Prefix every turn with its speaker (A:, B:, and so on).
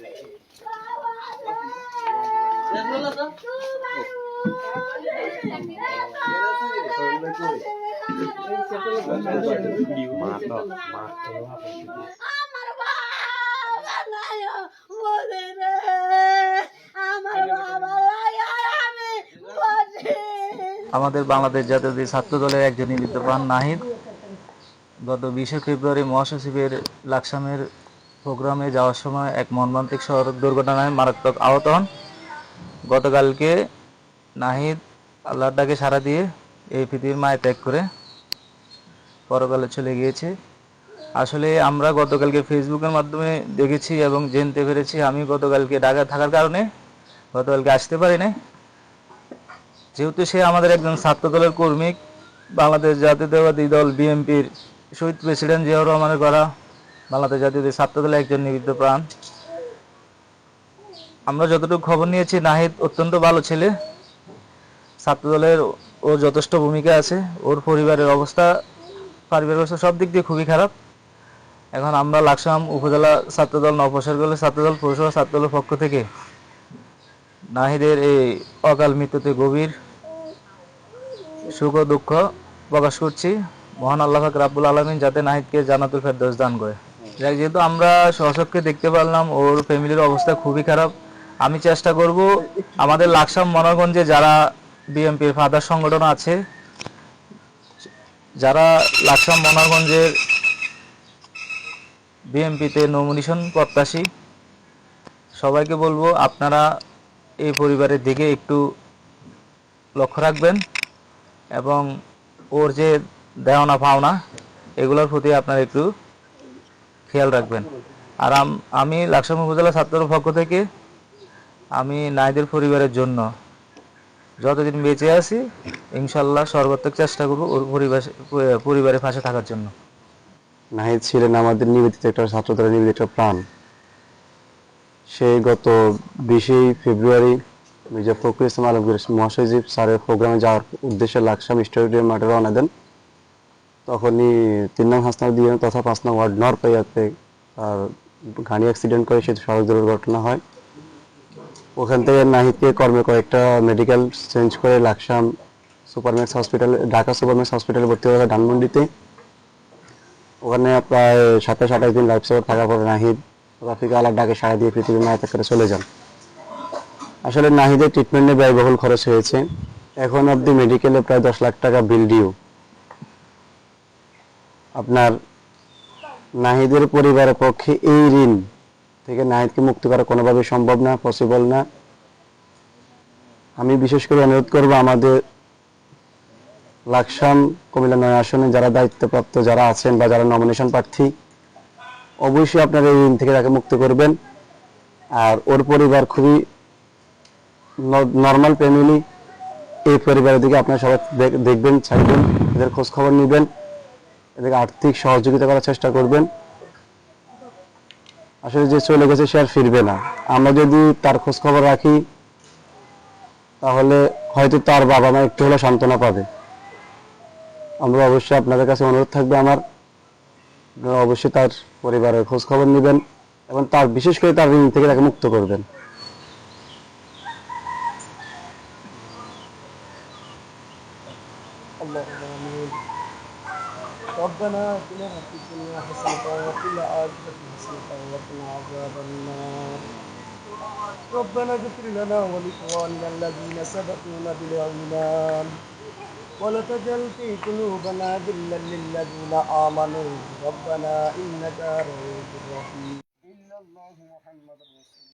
A: আমার
B: আমাদের বাংলাদেশ জাতীয় ছাত্র দলের একজন প্রাণ নাহিদ গত বিশে ফেব্রুয়ারি মহাসচিবের লাকসামের প্রোগ্রামে যাওয়ার সময় এক মর্মান্তিক সড়ক দুর্ঘটনায় মারাত্মক আহত হন। গতকালকে নাহিদ আল্লাহর ডাকে সাড়া দিয়ে এই পৃথিবীর মায় ত্যাগ করে পরকালে চলে গিয়েছে। আসলে আমরা গতকালকে ফেসবুকের মাধ্যমে দেখেছি এবং জানতে পেরেছি। আমি গতকালকে ঢাকা থাকার কারণে গতকালকে আসতে পারি নাই যেহেতু সে আমাদের একজন ছাত্র দলের কর্মী, বাংলাদেশ জাতীয়তাবাদী দল বিএনপির শহীদ প্রেসিডেন্ট জিয়াউর রহমানের করা বাংলাদেশ জাতীয় ছাত্র দলের একজন নিবিদ্ধ প্রাণ। আমরা যতটুকু খবর নিয়েছি, নাহিদ অত্যন্ত ভালো ছেলে। ছাত্র দলের ওর যথেষ্ট ভূমিকা আছে। ওর পরিবারের অবস্থা, পারিবারিক অবস্থা সব দিক দিয়ে খুবই খারাপ। এখন আমরা লাকসাম উপজেলা ছাত্রদল নবসারগলের ছাত্রদল, পৌরসভা ছাত্রদলের পক্ষ থেকে নাহিদের এই অকাল মৃত্যুতে গভীর সুখ ও দুঃখ প্রকাশ করছি। মহান আল্লাহ পাক রাব্বুল আলমিন যাতে নাহিদকে জান্নাতুল ফেরদৌস দান করে। যাক, যেহেতু আমরা সশককে দেখতে পারলাম ওর ফ্যামিলির অবস্থা খুবই খারাপ আমি চেষ্টা করব আমাদের লাকসাম মনোরগঞ্জে যারা বিএমপির ফাদার সংগঠন আছে যারা লাকসাম মনোরগঞ্জের বিএমপিতে নমিনেশন প্রত্যাশী সবাইকে বলব আপনারা এই পরিবারের দিকে একটু লক্ষ্য রাখবেন এবং ওর যে দেওনা পাওনা এগুলোর প্রতি আপনারা একটু খেয়াল রাখবেন। আর আমি লাকসাম উপজেলা ছাত্রের পক্ষ থেকে আমি নাইদের পরিবারের জন্য যতদিন বেঁচে আছি, ইনশাল্লাহ সর্বাত্মক চেষ্টা করব ওর পরিবার পরিবারের পাশে থাকার জন্য।
C: নাহিদ ছিলেন আমাদের নিবেদিত একটা ছাত্রদলের নিবেদিত একটা প্রাণ। সে গত বিশে ফেব্রুয়ারি মির্জা ফখরুল ইসলাম আলমগীর মহাসচিব স্যারের প্রোগ্রামে যাওয়ার উদ্দেশ্যে লাকসাম স্টেডিয়াম মাঠে রওনা দেন। তখনই তিন নং হাসনার দিয়ে তথা পাঁচ নং ওয়ার্ড নর পাইয়াতে তার গাড়ি অ্যাক্সিডেন্ট করে সে সড়ক দুর্ঘটনা হয়। ওখান থেকে নাহিদকে কর্মে কয়েকটা মেডিকেল চেঞ্জ করে লাকসাম সুপারম্যাক্স হসপিটালে ঢাকা সুপারম্যাক্স হসপিটালে ভর্তি হয়ে ধানমন্ডিতে। ওখানে প্রায় সাতাশ, আঠাশ দিন লাইফ সেভার থাকার পরে নাহিদ, রাফিক আলার ডাকে সাড়া দিয়ে পৃথিবীর মায়া ত্যাগ করে চলে যান। আসলে নাহিদের ট্রিটমেন্টে ব্যয়বহুল খরচ হয়েছে। এখন অবধি মেডিকেলে প্রায় দশ লাখ টাকা বিল ডিউ আপনার নাহিদের পরিবারের পক্ষে এই ঋণ থেকে নাহিদকে মুক্তি করা কোনোভাবে সম্ভব না পসিবল না। আমি বিশেষ করে অনুরোধ করব আমাদের লাকসাম কুমিল্লা নয় আসনে যারা দায়িত্বপ্রাপ্ত, যারা আছেন বা যারা নমিনেশন প্রার্থী, অবশ্যই আপনারা এই ঋণ থেকে তাকে মুক্ত করবেন। আর ওর পরিবার খুবই নর্মাল ফ্যামিলি এই পরিবারের দিকে আপনারা সবাই দেখ- দেখবেন, ছাড়বেন, এদের খোঁজ খবর নেবেন। এদেরকে আর্থিক সহযোগিতা করার চেষ্টা করবেন। আসলে যে চলে গেছে সে আর ফিরবে না। আমরা যদি তার খোঁজ খবর রাখি, তাহলে হয়তো তার বাবা মা একটু হলে সান্ত্বনা পাবে। আমরা অবশ্যই আপনাদের কাছে অনুরোধ থাকবে আমার, আপনারা অবশ্যই তার পরিবারের খোঁজ খবর নেবেন এবং তার, বিশেষ করে তার ঋণ থেকে তাকে মুক্ত করবেন।
D: ربنا اتنا في الدنيا حسنة وفي الآخرة حسنة وقنا عذاب النار. ربنا اغفر لنا ولإخواننا الذين سبقونا بالإيمان. ولا تجعل في قلوبنا غلا للذين آمنوا. ربنا إنك رؤوف رحيم.